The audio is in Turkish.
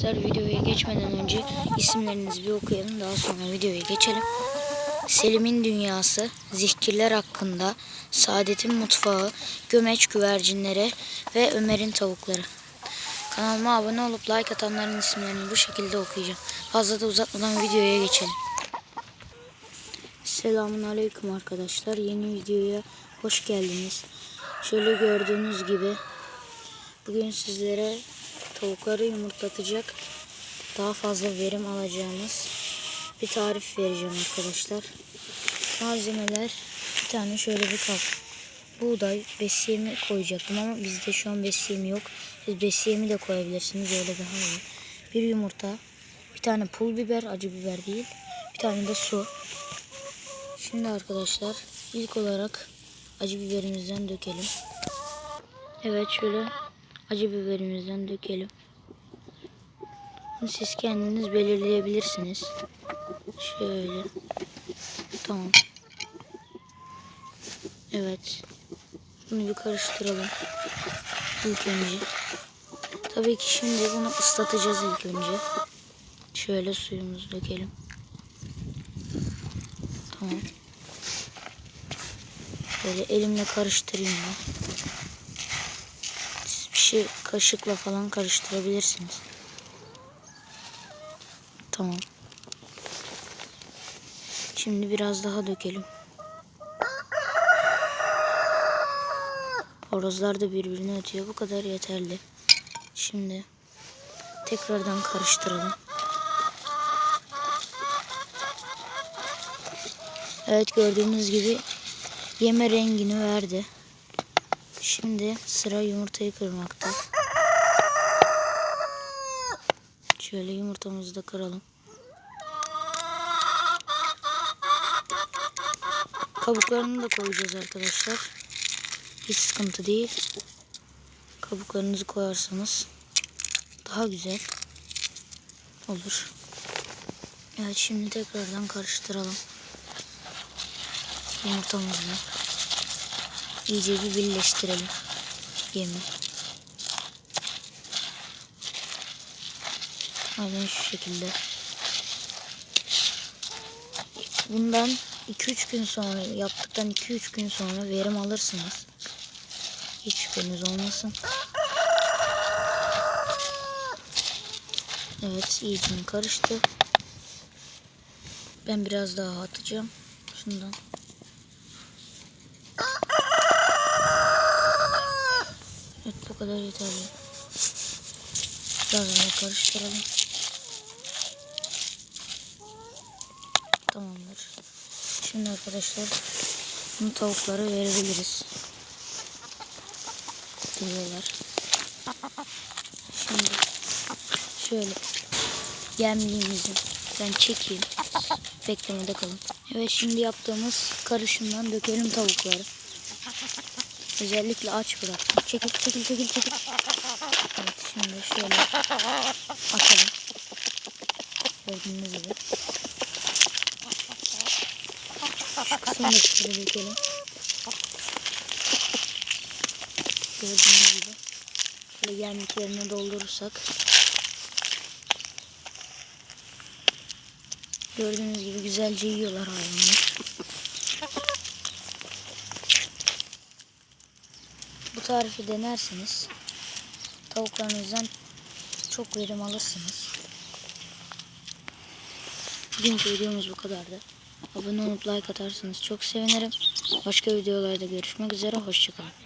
Arkadaşlar videoya geçmeden önce isimlerinizi bir okuyalım. Daha sonra videoya geçelim. Selim'in Dünyası, Zihkirler Hakkında, Saadet'in Mutfağı, Gömeç Güvercinleri ve Ömer'in Tavukları. Kanalıma abone olup like atanların isimlerini bu şekilde okuyacağım. Fazla da uzatmadan videoya geçelim. Selamun Aleyküm arkadaşlar. Yeni videoya hoş geldiniz. Şöyle gördüğünüz gibi bugün sizlere tavukları yumurtlatacak daha fazla verim alacağımız bir tarif vereceğim arkadaşlar. Malzemeler bir tane şöyle bir kap. Buğday besiyemi koyacaktım ama bizde şu an besiyemi yok. Siz besiyemi de koyabilirsiniz öyle daha iyi. Bir yumurta, bir tane pul biber, acı biber değil. Bir tane de su. Şimdi arkadaşlar ilk olarak acı biberimizden dökelim. Evet şöyle acı biberimizden dökelim. Siz kendiniz belirleyebilirsiniz. Şöyle. Tamam. Evet. Bunu bir karıştıralım. İlk önce. Tabii ki şimdi bunu ıslatacağız ilk önce. Şöyle suyumuzu dökelim. Tamam. Böyle elimle karıştırayım ben. Şey kaşıkla falan karıştırabilirsiniz. Tamam. Şimdi biraz daha dökelim. Horozlar da birbirini ötüyor. Bu kadar yeterli. Şimdi tekrardan karıştıralım. Evet gördüğünüz gibi yeme rengini verdi. Şimdi sıra yumurtayı kırmakta. Şöyle yumurtamızı da kıralım. Kabuklarını da koyacağız arkadaşlar. Hiç sıkıntı değil. Kabuklarınızı koyarsanız daha güzel olur. Evet şimdi tekrardan karıştıralım. Yumurtamızı iyice bir birleştirelim. Yemi. Aynen şu şekilde. Bundan 2-3 gün sonra yaptıktan 2-3 gün sonra verim alırsınız. Hiç şüpheniz olmasın. Evet iyice karıştı. Ben biraz daha atacağım. Şundan. Evet bu kadar yeterli. Biraz karıştıralım. Tamamdır. Şimdi arkadaşlar bunu tavuklara verebiliriz. Diyorlar. Şimdi şöyle yemliğimizi ben çekeyim. Beklemede kalın. Evet şimdi yaptığımız karışımdan dökelim tavukları. Özellikle aç bıraktım. Çekil çekil çekil çekil. Evet şimdi şöyle atalım. Gördüğünüz gibi. Şu kısmını şöyle dökelim. Gördüğünüz gibi. Böyle yemliklerini doldurursak. Gördüğünüz gibi güzelce yiyorlar hayvanlar. Bu tarifi denerseniz tavuklarınızdan çok verim alırsınız. Bugünkü videomuz bu kadardı. Abone olup like atarsanız çok sevinirim. Başka videolarda görüşmek üzere. Hoşçakalın.